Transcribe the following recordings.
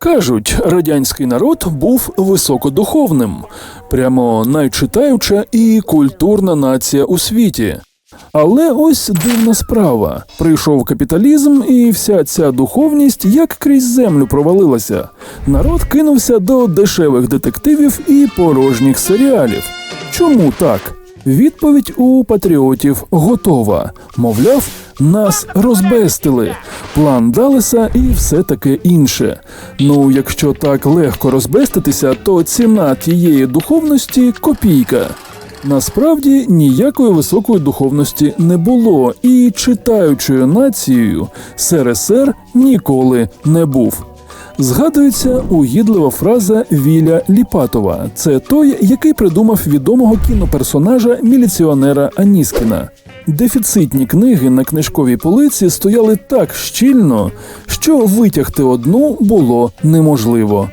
Кажуть, радянський народ був високодуховним, прямо найчитаюча і культурна нація у світі. Але ось дивна справа: прийшов капіталізм, і вся ця духовність як крізь землю провалилася. Народ кинувся до дешевих детективів і порожніх серіалів. Чому так? Відповідь у патріотів готова. Мовляв, нас розбестили. План Далеса і все таке інше. Ну, якщо так легко розбеститися, то ціна тієї духовності копійка. Насправді ніякої високої духовності не було, і читаючою нацією СРСР ніколи не був. Згадується угідлива фраза Віля Ліпатова. Це той, який придумав відомого кіноперсонажа міліціонера Аніскіна. Дефіцитні книги на книжковій полиці стояли так щільно, що витягти одну було неможливо.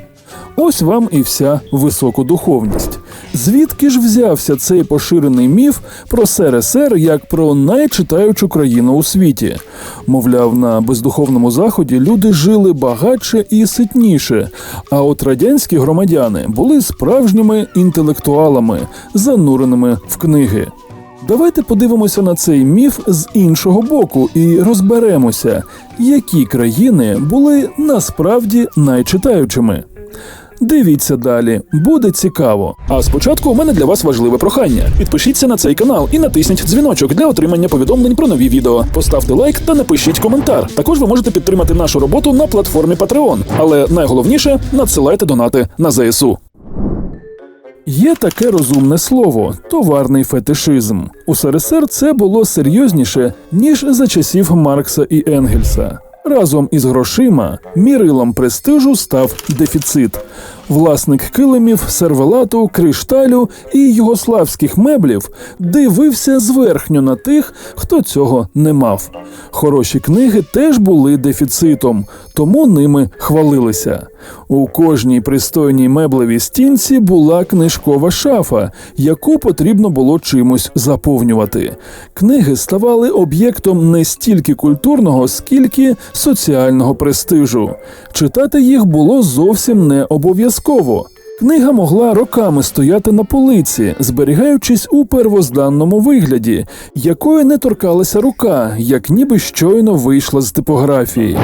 Ось вам і вся високодуховність. Звідки ж взявся цей поширений міф про СРСР як про найчитаючу країну у світі? Мовляв, на бездуховному заході люди жили багатше і ситніше, а от радянські громадяни були справжніми інтелектуалами, зануреними в книги. Давайте подивимося на цей міф з іншого боку і розберемося, які країни були насправді найчитаючими. Дивіться далі, буде цікаво. А спочатку у мене для вас важливе прохання. Підпишіться на цей канал і натисніть дзвіночок для отримання повідомлень про нові відео. Поставте лайк та напишіть коментар. Також ви можете підтримати нашу роботу на платформі Patreon. Але найголовніше надсилайте донати на ЗСУ. Є таке розумне слово товарний фетишизм. У СРСР це було серйозніше, ніж за часів Маркса і Енгельса. Разом із грошима мірилом престижу став дефіцит. Власник килимів, сервелату, кришталю і югославських меблів дивився зверхньо на тих, хто цього не мав. Хороші книги теж були дефіцитом, тому ними хвалилися. У кожній пристойній меблевій стінці була книжкова шафа, яку потрібно було чимось заповнювати. Книги ставали об'єктом не стільки культурного, скільки соціального престижу. Читати їх було зовсім не обов'язково. Книга могла роками стояти на полиці, зберігаючись у первозданному вигляді, якої не торкалася рука, як ніби щойно вийшла з типографії.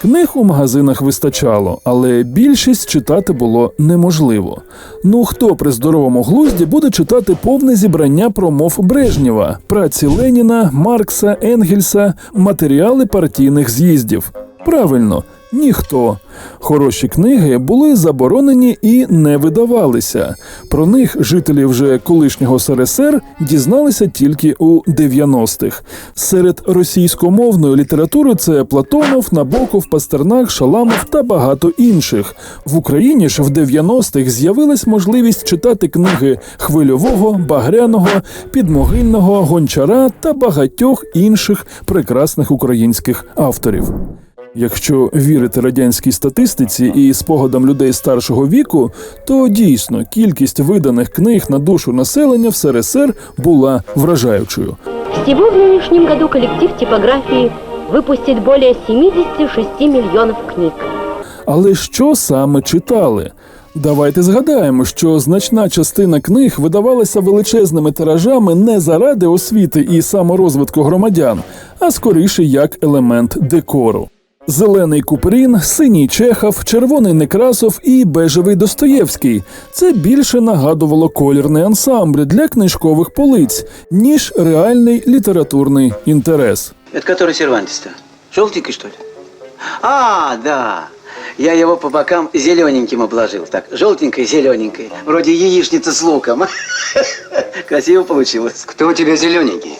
Книг у магазинах вистачало, але більшість читати було неможливо. Ну хто при здоровому глузді буде читати повне зібрання промов Брежнєва, праці Леніна, Маркса, Енгельса, матеріали партійних з'їздів? Правильно, ніхто. Хороші книги були заборонені і не видавалися. Про них жителі вже колишнього СРСР дізналися тільки у 90-х. Серед російськомовної літератури це Платонов, Набоков, Пастернак, Шаламов та багато інших. В Україні ж в 90-х з'явилась можливість читати книги хвильового, багряного, підмогильного, гончара та багатьох інших прекрасних українських авторів. Якщо вірити радянській статистиці і спогадам людей старшого віку, то дійсно кількість виданих книг на душу населення в СРСР була вражаючою. Всего в нынешнем году коллектив типографии выпустит более 76 миллионов книг. Але що саме читали? Давайте згадаємо, що значна частина книг видавалася величезними тиражами не заради освіти і саморозвитку громадян, а скоріше як елемент декору. Зелений Купрін, синій Чехов, червоний Некрасов і бежевий Достоєвський. Це більше нагадувало колірний ансамбль для книжкових полиць, ніж реальний літературний інтерес. Это который Сервантис-то? Желтенький, что ли? А, да. Я его по бокам зелененьким обложил. Так, желтенькой, зелененькой. Вроде яичница с луком. Красиво получилось. Кто у тебя зелененький?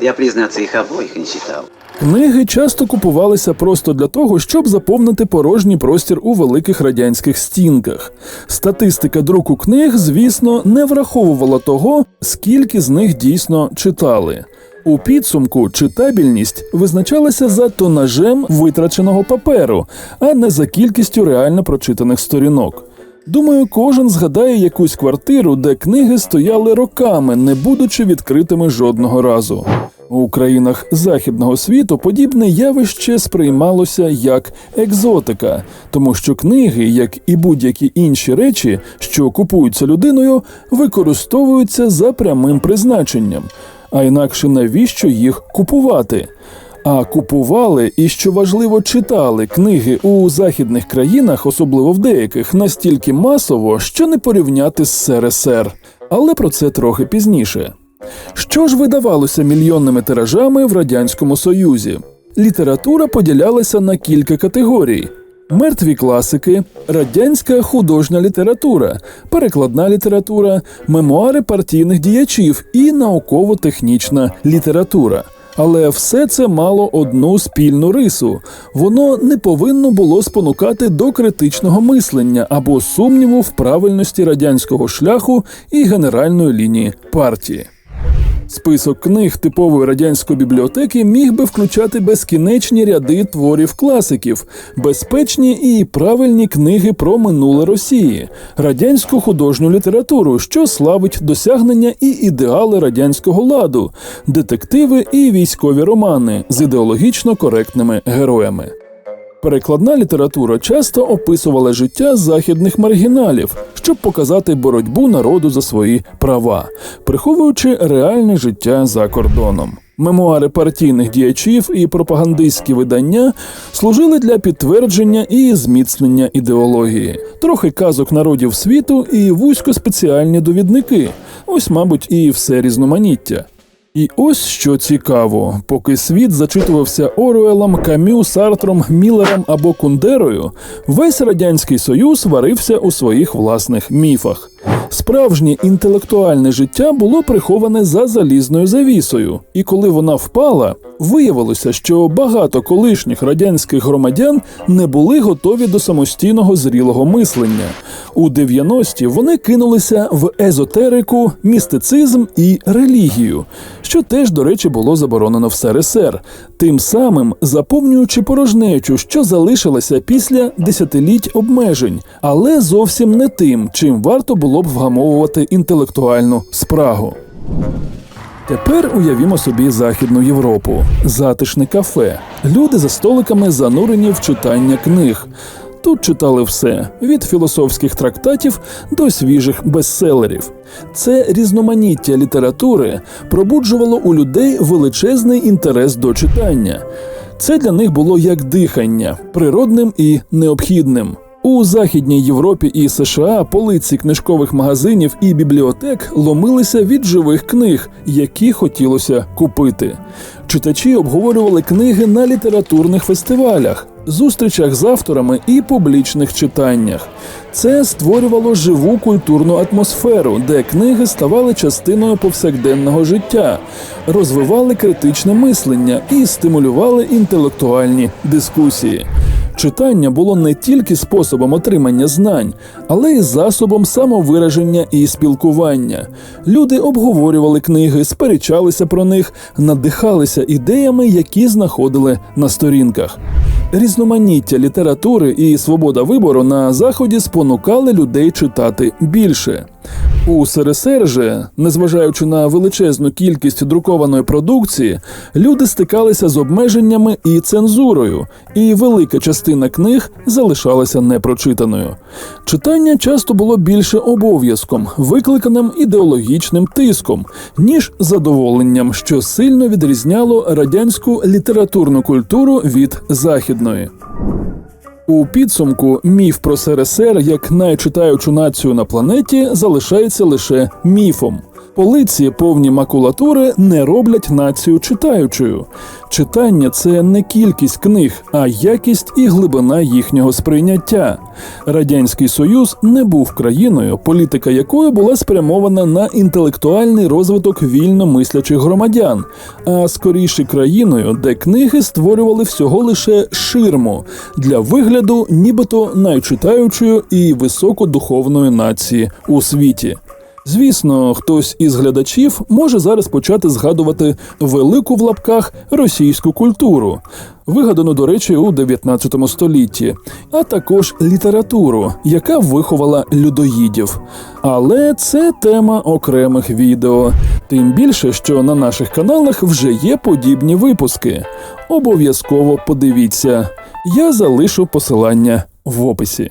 Я, признаться, их обоих не читал. Книги часто купувалися просто для того, щоб заповнити порожній простір у великих радянських стінках. Статистика друку книг, звісно, не враховувала того, скільки з них дійсно читали. У підсумку читабельність визначалася за тонажем витраченого паперу, а не за кількістю реально прочитаних сторінок. Думаю, кожен згадає якусь квартиру, де книги стояли роками, не будучи відкритими жодного разу. У країнах західного світу подібне явище сприймалося як екзотика, тому що книги, як і будь-які інші речі, що купуються людиною, використовуються за прямим призначенням. А інакше навіщо їх купувати? А купували і, що важливо, читали книги у західних країнах, особливо в деяких, настільки масово, що не порівняти з СРСР. Але про це трохи пізніше. Що ж видавалося мільйонними тиражами в Радянському Союзі? Література поділялася на кілька категорій: мертві класики, радянська художня література, перекладна література, мемуари партійних діячів і науково-технічна література. Але все це мало одну спільну рису. Воно не повинно було спонукати до критичного мислення або сумніву в правильності радянського шляху і генеральної лінії партії. Список книг типової радянської бібліотеки міг би включати безкінечні ряди творів класиків, безпечні і правильні книги про минуле Росії, радянську художню літературу, що славить досягнення і ідеали радянського ладу, детективи і військові романи з ідеологічно коректними героями. Перекладна література часто описувала життя західних маргіналів, щоб показати боротьбу народу за свої права, приховуючи реальне життя за кордоном. Мемуари партійних діячів і пропагандистські видання служили для підтвердження і зміцнення ідеології, трохи казок народів світу і вузькоспеціальні довідники. Ось, мабуть, і все різноманіття. І ось що цікаво, поки світ зачитувався Оруелом, Камю, Сартром, Міллером або Кундерою, весь радянський союз варився у своїх власних міфах. Справжнє інтелектуальне життя було приховане за залізною завісою, і коли вона впала, виявилося, що багато колишніх радянських громадян не були готові до самостійного зрілого мислення. У 90-ті вони кинулися в езотерику, містицизм і релігію, що теж, до речі, було заборонено в СРСР, тим самим заповнюючи порожнечу, що залишилася після десятиліть обмежень, але зовсім не тим, чим варто було б вгамовувати інтелектуальну спрагу. Тепер уявімо собі Західну Європу, затишне кафе, люди за столиками занурені в читання книг. Тут читали все від філософських трактатів до свіжих бестселерів. Це різноманіття літератури пробуджувало у людей величезний інтерес до читання. Це для них було як дихання, природним і необхідним. У Західній Європі і США полиці книжкових магазинів і бібліотек ломилися від живих книг, які хотілося купити. Читачі обговорювали книги на літературних фестивалях, зустрічах з авторами і публічних читаннях. Це створювало живу культурну атмосферу, де книги ставали частиною повсякденного життя, розвивали критичне мислення і стимулювали інтелектуальні дискусії. Читання було не тільки способом отримання знань, але й засобом самовираження і спілкування. Люди обговорювали книги, сперечалися про них, надихалися ідеями, які знаходили на сторінках. Різноманіття літератури і свобода вибору на заході спонукали людей читати більше. У СРСР же, незважаючи на величезну кількість друкованої продукції, люди стикалися з обмеженнями і цензурою, і велика частина книг залишалася непрочитаною. Читання часто було більше обов'язком, викликаним ідеологічним тиском, ніж задоволенням, що сильно відрізняло радянську літературну культуру від західної. У підсумку міф про СРСР як найчитаючу націю на планеті залишається лише міфом. Полиці, повні макулатури, не роблять націю читаючою. Читання це не кількість книг, а якість і глибина їхнього сприйняття. Радянський Союз не був країною, політика якої була спрямована на інтелектуальний розвиток вільно мислячих громадян, а скоріше країною, де книги створювали всього лише ширму для вигляду, нібито найчитаючої і високодуховної нації у світі. Звісно, хтось із глядачів може зараз почати згадувати велику в лапках російську культуру, вигадану, до речі, у 19 столітті, а також літературу, яка виховала людоїдів. Але це тема окремих відео. Тим більше, що на наших каналах вже є подібні випуски. Обов'язково подивіться. Я залишу посилання в описі.